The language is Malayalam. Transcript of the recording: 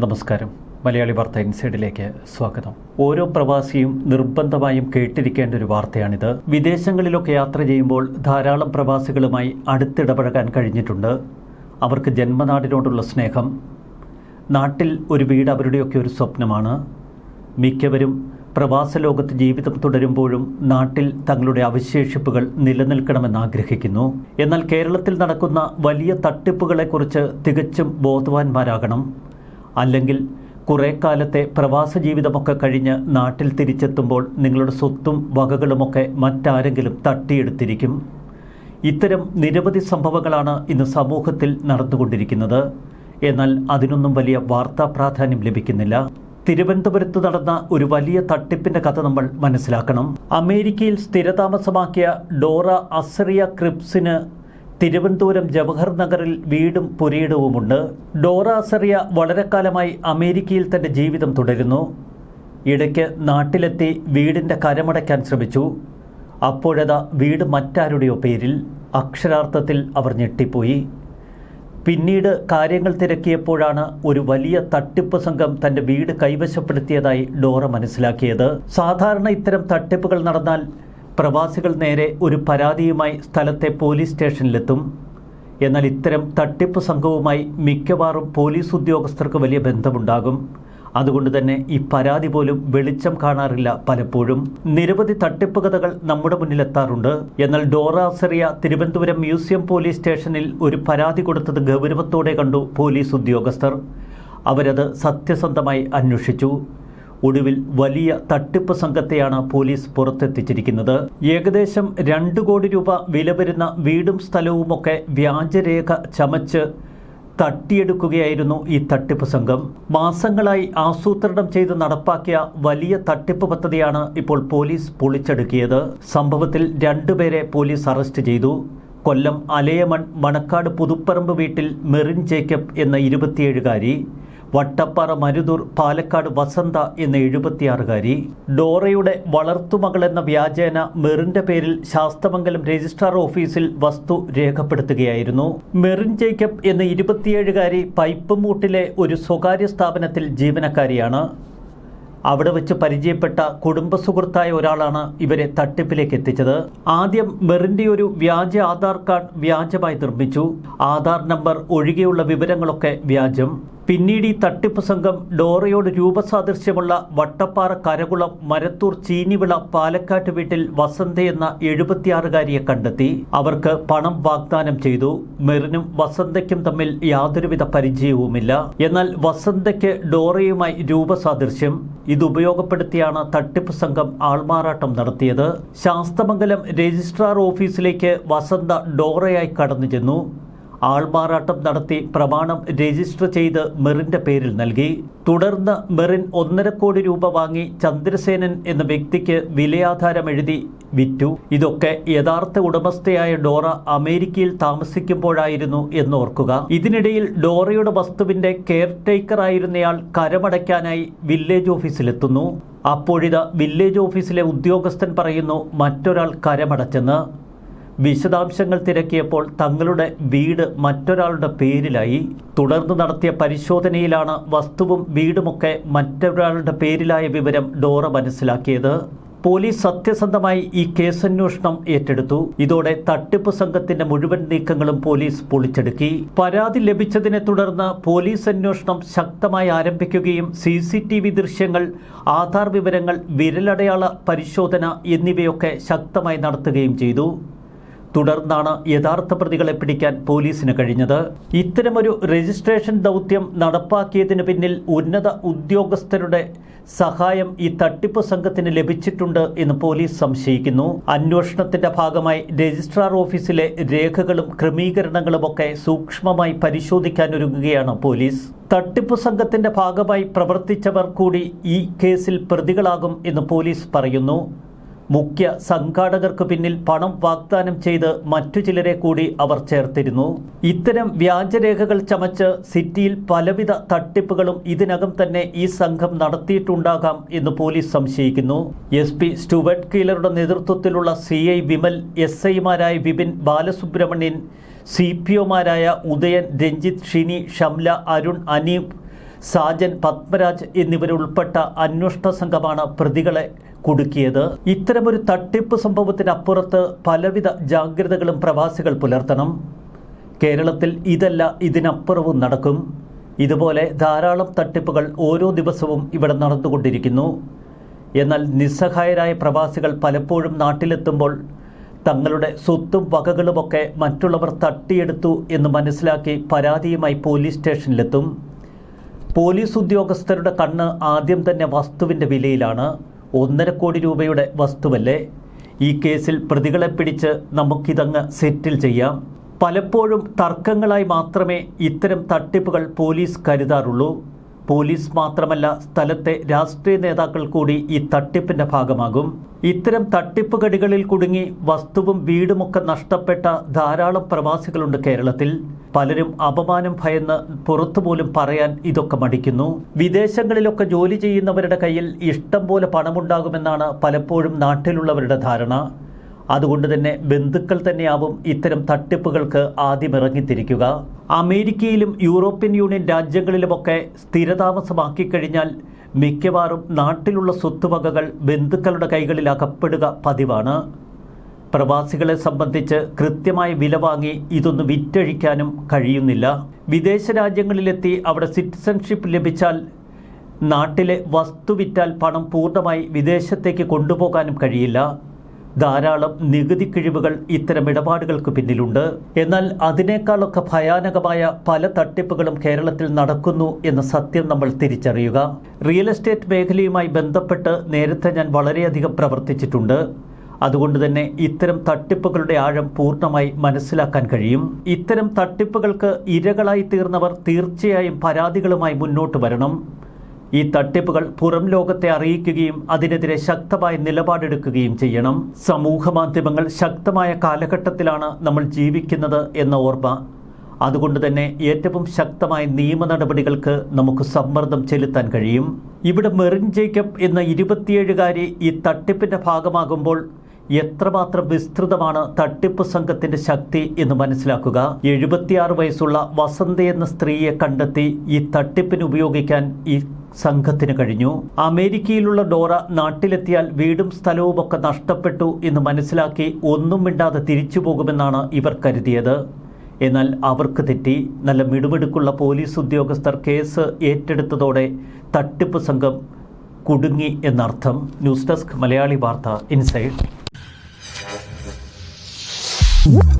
നമസ്കാരം. മലയാളി വാർത്ത ഇൻസൈഡിലേക്ക് സ്വാഗതം. ഓരോ പ്രവാസിയും നിർബന്ധമായും കേട്ടിരിക്കേണ്ട ഒരു വാർത്തയാണിത്. വിദേശങ്ങളിലൊക്കെ യാത്ര ചെയ്യുമ്പോൾ ധാരാളം പ്രവാസികളുമായി അടുത്തിടപഴകാൻ കഴിഞ്ഞിട്ടുണ്ട്. അവർക്ക് ജന്മനാടിനോടുള്ള സ്നേഹം നാട്ടിൽ ഒരു വീട് അവരുടെയൊക്കെ ഒരു സ്വപ്നമാണ്. മിക്കവരും പ്രവാസ ലോകത്ത് ജീവിതം തുടരുമ്പോഴും നാട്ടിൽ തങ്ങളുടെ അവശേഷിപ്പുകൾ നിലനിൽക്കണമെന്ന് ആഗ്രഹിക്കുന്നു എന്നാൽ കേരളത്തിൽ നടക്കുന്ന വലിയ തട്ടിപ്പുകളെക്കുറിച്ച് തികച്ചും ബോധവാന്മാരാകണം. അല്ലെങ്കിൽ കുറേ കാലത്തെ പ്രവാസ ജീവിതമൊക്കെ കഴിഞ്ഞ് നാട്ടിൽ തിരിച്ചെത്തുമ്പോൾ നിങ്ങളുടെ സ്വത്തും വകകളുമൊക്കെ മറ്റാരെങ്കിലും തട്ടിയെടുത്തിരിക്കും. ഇത്തരം നിരവധി സംഭവങ്ങളാണ് ഇന്ന് സമൂഹത്തിൽ നടന്നുകൊണ്ടിരിക്കുന്നത്. എന്നാൽ അതിനൊന്നും വലിയ വാർത്താ പ്രാധാന്യം ലഭിക്കുന്നില്ല. തിരുവനന്തപുരത്ത് നടന്ന ഒരു വലിയ തട്ടിപ്പിന്റെ കഥ നമ്മൾ മനസ്സിലാക്കണം. അമേരിക്കയിൽ സ്ഥിരതാമസമാക്കിയ ഡോറ അസറിയ ക്രിപ്സിന് തിരുവനന്തപുരം ജവഹർ നഗറിൽ വീടും പുരയിടവുമുണ്ട്. ഡോറ വളരെ കാലമായി അമേരിക്കയിൽ തന്റെ ജീവിതം തുടരുന്നു. ഇടയ്ക്ക് നാട്ടിലെത്തി വീടിന്റെ കരമടയ്ക്കാൻ ശ്രമിച്ചു. അപ്പോഴതാ വീട് മറ്റാരുടെയോ പേരിൽ അക്ഷരാർത്ഥത്തിൽ അവർ ഞെട്ടിപ്പോയി. പിന്നീട് കാര്യങ്ങൾ തിരക്കിയപ്പോഴാണ് ഒരു വലിയ തട്ടിപ്പ് സംഘം തന്റെ വീട് കൈവശപ്പെടുത്തിയതായി ഡോറ മനസ്സിലാക്കിയത്. സാധാരണ ഇത്തരം തട്ടിപ്പുകൾ നടന്നാൽ പ്രവാസികൾ നേരെ ഒരു പരാതിയുമായി സ്ഥലത്തെ പോലീസ് സ്റ്റേഷനിലെത്തും. എന്നാൽ ഇത്തരം തട്ടിപ്പ് സംഘവുമായി മിക്കവാറും പോലീസ് ഉദ്യോഗസ്ഥർക്ക് വലിയ ബന്ധമുണ്ടാകും. അതുകൊണ്ട് തന്നെ ഈ പരാതി പോലും വെളിച്ചം കാണാറില്ല പലപ്പോഴും. നിരവധി തട്ടിപ്പ് കഥകൾ നമ്മുടെ മുന്നിലെത്താറുണ്ട്. എന്നാൽ ഡോറാസെറിയ തിരുവനന്തപുരം മ്യൂസിയം പോലീസ് സ്റ്റേഷനിൽ ഒരു പരാതി കൊടുത്തത് ഗൗരവത്തോടെ കണ്ടു പോലീസ് ഉദ്യോഗസ്ഥർ. അവരത് സത്യസന്ധമായി അന്വേഷിച്ചു. ഒടുവിൽ വലിയ തട്ടിപ്പ് സംഘത്തെയാണ് പോലീസ് പുറത്തെത്തിച്ചിരിക്കുന്നത്. ഏകദേശം രണ്ട് കോടി രൂപ വില വരുന്ന വീടും സ്ഥലവുമൊക്കെ വ്യാജരേഖ ചമച്ച് തട്ടിയെടുക്കുകയായിരുന്നു ഈ തട്ടിപ്പ് സംഘം. മാസങ്ങളായി ആസൂത്രണം ചെയ്ത് നടപ്പാക്കിയ വലിയ തട്ടിപ്പ് പദ്ധതിയാണ് ഇപ്പോൾ പോലീസ് പൊളിച്ചെടുക്കിയത്. സംഭവത്തിൽ രണ്ടുപേരെ പോലീസ് അറസ്റ്റ് ചെയ്തു. കൊല്ലം അലയമൺ മണക്കാട് പുതുപ്പറമ്പ് വീട്ടിൽ മെറിൻ ജേക്കബ് എന്ന ഇരുപത്തിയേഴുകാരി വട്ടപ്പാറ മരുതൂർ പാലക്കാട് വസന്ത എന്ന എഴുപത്തിയാറുകാരി. ഡോറയുടെ വളർത്തുമകൾ എന്ന വ്യാജേന മെറിന്റെ പേരിൽ ശാസ്തമംഗലം രജിസ്ട്രാർ ഓഫീസിൽ വസ്തു രേഖപ്പെടുത്തുകയായിരുന്നു. മെറിൻ ജേക്കബ് എന്ന ഇരുപത്തിയേഴുകാരി പൈപ്പ് മൂട്ടിലെ ഒരു സ്വകാര്യ സ്ഥാപനത്തിൽ ജീവനക്കാരിയാണ്. അവിടെ വെച്ച് പരിചയപ്പെട്ട കുടുംബ സുഹൃത്തായ ഒരാളാണ് ഇവരെ തട്ടിപ്പിലേക്ക് എത്തിച്ചത്. ആദ്യം മെറിന്റെ ഒരു വ്യാജ ആധാർ കാർഡ് വ്യാജമായി നിർമ്മിച്ചു. ആധാർ നമ്പർ ഒഴികെയുള്ള വിവരങ്ങളൊക്കെ വ്യാജം. പിന്നീട് ഈ തട്ടിപ്പ് സംഘം ഡോറയോട് രൂപസാദൃശ്യമുള്ള വട്ടപ്പാറ കരകുളം മരത്തൂർ ചീനിവിള പാലക്കാട്ട് വീട്ടിൽ വസന്ത എന്ന എഴുപത്തിയാറുകാരിയെ കണ്ടെത്തി. അവർക്ക് പണം വാഗ്ദാനം ചെയ്തു. മെറിനും വസന്തയ്ക്കും തമ്മിൽ യാതൊരുവിധ പരിചയവുമില്ല. എന്നാൽ വസന്തയ്ക്ക് ഡോറയുമായി രൂപസാദൃശ്യം. ഇതുപയോഗപ്പെടുത്തിയാണ് തട്ടിപ്പ് സംഘം ആൾമാറാട്ടം നടത്തിയത്. ശാസ്തമംഗലം രജിസ്ട്രാർ ഓഫീസിലേക്ക് വസന്ത ഡോറയായി കടന്നു ചെന്നു. ആൾമാറാട്ടം നടത്തി പ്രമാണം രജിസ്റ്റർ ചെയ്ത് മെറിന്റെ പേരിൽ നൽകി. തുടർന്ന് മെറിൻ ഒന്നര കോടി രൂപ വാങ്ങി ചന്ദ്രസേനൻ എന്ന വ്യക്തിക്ക് വിലയാധാരം എഴുതി വിറ്റു. ഇതൊക്കെ യഥാർത്ഥ ഉടമസ്ഥയായ ഡോറ അമേരിക്കയിൽ താമസിക്കുമ്പോഴായിരുന്നു എന്നോർക്കുക. ഇതിനിടയിൽ ഡോറയുടെ വസ്തുവിന്റെ കെയർ ടേക്കർ ആയിരുന്നയാൾ കരമടയ്ക്കാനായി വില്ലേജ് ഓഫീസിലെത്തുന്നു. അപ്പോഴിത വില്ലേജ് ഓഫീസിലെ ഉദ്യോഗസ്ഥൻ പറയുന്നു മറ്റൊരാൾ കരമടച്ചെന്ന്. വിശദാംശങ്ങൾ തിരക്കിയപ്പോൾ തങ്ങളുടെ വീട് മറ്റൊരാളുടെ പേരിലായി. തുടർന്ന് നടത്തിയ പരിശോധനയിലാണ് വസ്തുവും വീടുമൊക്കെ മറ്റൊരാളുടെ പേരിലായ വിവരം ഡോറ മനസ്സിലാക്കിയത്. പോലീസ് സത്യസന്ധമായി ഈ കേസന്വേഷണം ഏറ്റെടുത്തു. ഇതോടെ തട്ടിപ്പ് സംഘത്തിന്റെ മുഴുവൻ നീക്കങ്ങളും പോലീസ് പൊളിച്ചെടുക്കി. പരാതി ലഭിച്ചതിനെ തുടർന്ന് പോലീസ് അന്വേഷണം ശക്തമായി ആരംഭിക്കുകയും സി സി ടി വി ദൃശ്യങ്ങൾ ആധാർ വിവരങ്ങൾ വിരലടയാള പരിശോധന എന്നിവയൊക്കെ ശക്തമായി നടത്തുകയും ചെയ്തു. തുടർന്നാണ് യഥാർത്ഥ പ്രതികളെ പിടിക്കാൻ പോലീസിന് കഴിഞ്ഞത്. ഇത്തരമൊരു രജിസ്ട്രേഷൻ ദൗത്യം നടപ്പാക്കിയതിന് പിന്നിൽ ഉന്നത ഉദ്യോഗസ്ഥരുടെ സഹായം ഈ തട്ടിപ്പ് സംഘത്തിന് ലഭിച്ചിട്ടുണ്ട് എന്ന് പോലീസ് സംശയിക്കുന്നു. അന്വേഷണത്തിന്റെ ഭാഗമായി രജിസ്ട്രാർ ഓഫീസിലെ രേഖകളും ക്രമീകരണങ്ങളുമൊക്കെ സൂക്ഷ്മമായി പരിശോധിക്കാനൊരുങ്ങുകയാണ് പോലീസ്. തട്ടിപ്പ് സംഘത്തിന്റെ ഭാഗമായി പ്രവർത്തിച്ചവർ കൂടി ഈ കേസിൽ പ്രതികളാകും എന്ന് പോലീസ് പറയുന്നു. മുഖ്യ സംഘാടകർക്ക് പിന്നിൽ പണം വാഗ്ദാനം ചെയ്ത് മറ്റു ചിലരെ കൂടി അവർ ചേർത്തിരുന്നു. ഇത്തരം വ്യാജരേഖകൾ ചമച്ച് സിറ്റിയിൽ പലവിധ തട്ടിപ്പുകളും ഇതിനകം തന്നെ ഈ സംഘം നടത്തിയിട്ടുണ്ടാകാം എന്ന് പോലീസ് സംശയിക്കുന്നു. എസ് പി സ്റ്റുവർട്ട് കീലറുടെ നേതൃത്വത്തിലുള്ള സി ഐ വിമൽ എസ് ഐമാരായ വിപിൻ ബാലസുബ്രഹ്മണ്യൻ സി പി ഒമാരായ ഉദയൻ രഞ്ജിത് ഷിനി ഷംല അരുൺ അനീപ് സാജൻ പത്മരാജ് എന്നിവരുൾപ്പെട്ട അന്വേഷണ സംഘമാണ് പ്രതികളെ കുടുക്കിയത്. ഇത്തരമൊരു തട്ടിപ്പ് സംഭവത്തിനപ്പുറത്ത് പലവിധ ജാഗ്രതകളും പ്രവാസികൾ പുലർത്തണം. കേരളത്തിൽ ഇതല്ല ഇതിനപ്പുറവും നടക്കും. ഇതുപോലെ ധാരാളം തട്ടിപ്പുകൾ ഓരോ ദിവസവും ഇവിടെ നടന്നുകൊണ്ടിരിക്കുന്നു. എന്നാൽ നിസ്സഹായരായ പ്രവാസികൾ പലപ്പോഴും നാട്ടിലെത്തുമ്പോൾ തങ്ങളുടെ സ്വത്തും വകകളുമൊക്കെ മറ്റുള്ളവർ തട്ടിയെടുത്തു എന്ന് മനസ്സിലാക്കി പരാതിയുമായി പോലീസ് സ്റ്റേഷനിലെത്തും. പോലീസ് ഉദ്യോഗസ്ഥരുടെ കണ്ണ് ആദ്യം തന്നെ വസ്തുവിന്റെ വിലയിലാണ്. ഒന്നര കോടി രൂപയുടെ വസ്തുവല്ലേ? ഈ കേസിൽ പ്രതികളെ പിടിച്ച് നമുക്കിതങ്ങ് സെറ്റിൽ ചെയ്യാം. പലപ്പോഴും തർക്കങ്ങളായി മാത്രമേ ഇത്തരം തട്ടിപ്പുകൾ പോലീസ് കരുതാറുള്ളൂ. പോലീസ് മാത്രമല്ല സ്ഥലത്തെ രാഷ്ട്രീയ നേതാക്കൾ കൂടി ഈ തട്ടിപ്പിന്റെ ഭാഗമാകും. ഇത്തരം തട്ടിപ്പ് കടികളിൽ കുടുങ്ങി വസ്തുവും വീടുമൊക്കെ നഷ്ടപ്പെട്ട ധാരാളം പ്രവാസികളുണ്ട് കേരളത്തിൽ. പലരും അപമാനം ഭയന്ന് പുറത്തുപോലും പറയാൻ ഇതൊക്കെ മടിക്കുന്നു. വിദേശങ്ങളിലൊക്കെ ജോലി ചെയ്യുന്നവരുടെ കയ്യിൽ ഇഷ്ടം പോലെ പണമുണ്ടാകുമെന്നാണ് പലപ്പോഴും നാട്ടിലുള്ളവരുടെ ധാരണ. അതുകൊണ്ട് തന്നെ ബന്ധുക്കൾ തന്നെയാവും ഇത്തരം തട്ടിപ്പുകൾക്ക് ആദ്യം ഇറങ്ങിത്തിരിക്കുക അമേരിക്കയിലും യൂറോപ്യൻ യൂണിയൻ രാജ്യങ്ങളിലുമൊക്കെ സ്ഥിരതാമസമാക്കി കഴിഞ്ഞാൽ മിക്കവാറും നാട്ടിലുള്ള സ്വത്തുവകകൾ ബന്ധുക്കളുടെ കൈകളിൽ അകപ്പെടുക പതിവാണ്. പ്രവാസികളെ സംബന്ധിച്ച് കൃത്യമായ വില വാങ്ങി ഇതൊന്ന് വിറ്റഴിക്കാനും കഴിയുന്നില്ല. വിദേശ രാജ്യങ്ങളിലെത്തി അവിടെ സിറ്റിസൺഷിപ്പ് ലഭിച്ചാൽ നാട്ടിലെ വസ്തു വിറ്റാൽ പണം പൂർണമായി വിദേശത്തേക്ക് കൊണ്ടുപോകാനും കഴിയില്ല. ധാരാളം നികുതി കിഴിവുകൾ ഇത്തരം ഇടപാടുകൾക്ക് പിന്നിലുണ്ട്. എന്നാൽ അതിനേക്കാളൊക്കെ ഭയാനകമായ പല തട്ടിപ്പുകളും കേരളത്തിൽ നടക്കുന്നു എന്ന സത്യം നമ്മൾ തിരിച്ചറിയുക. റിയൽ എസ്റ്റേറ്റ് മേഖലയുമായി ബന്ധപ്പെട്ട് നേരത്തെ ഞാൻ വളരെയധികം പ്രവർത്തിച്ചിട്ടുണ്ട്. അതുകൊണ്ട് തന്നെ ഇത്തരം തട്ടിപ്പുകളുടെ ആഴം പൂർണമായി മനസ്സിലാക്കാൻ കഴിയും. ഇത്തരം തട്ടിപ്പുകൾക്ക് ഇരകളായി തീർന്നവർ തീർച്ചയായും പരാതികളുമായി മുന്നോട്ട് വരണം. ഈ തട്ടിപ്പുകൾ പുറം ലോകത്തെ അറിയിക്കുകയും അതിനെതിരെ ശക്തമായ നിലപാടെടുക്കുകയും ചെയ്യണം. സമൂഹ മാധ്യമങ്ങൾ ശക്തമായ കാലഘട്ടത്തിലാണ് നമ്മൾ ജീവിക്കുന്നത് എന്ന ഓർമ്മ. അതുകൊണ്ട് തന്നെ ഏറ്റവും ശക്തമായ നിയമ നടപടികൾക്ക് നമുക്ക് സമ്മർദ്ദം ചെലുത്താൻ കഴിയും. ഇവിടെ മെറിൻ ജേക്കബ് എന്ന ഇരുപത്തിയേഴുകാരി ഈ തട്ടിപ്പിന്റെ ഭാഗമാകുമ്പോൾ എത്രമാത്രം വിസ്തൃതമാണ് തട്ടിപ്പ് സംഘത്തിന്റെ ശക്തി എന്ന് മനസ്സിലാക്കുക. എഴുപത്തിയാറ് വയസ്സുള്ള വസന്ത എന്ന സ്ത്രീയെ കണ്ടെത്തി ഈ തട്ടിപ്പിന് ഉപയോഗിക്കാൻ ഈ സംഘത്തിന് കഴിഞ്ഞു. അമേരിക്കയിലുള്ള ഡോറ നാട്ടിലെത്തിയാൽ വീടും സ്ഥലവും ഒക്കെ നഷ്ടപ്പെട്ടു എന്ന് മനസ്സിലാക്കി ഒന്നും മിണ്ടാതെ തിരിച്ചു പോകുമെന്നാണ് ഇവർ കരുതിയത്. എന്നാൽ അവർക്ക് തെറ്റി. നല്ല മിടുമിടുക്കുള്ള പോലീസ് ഉദ്യോഗസ്ഥർ കേസ് ഏറ്റെടുത്തതോടെ തട്ടിപ്പ് സംഘം കുടുങ്ങി എന്നർത്ഥം. ന്യൂസ് ഡെസ്ക് മലയാളി വാർത്ത ഇൻസൈഡ്. Woo!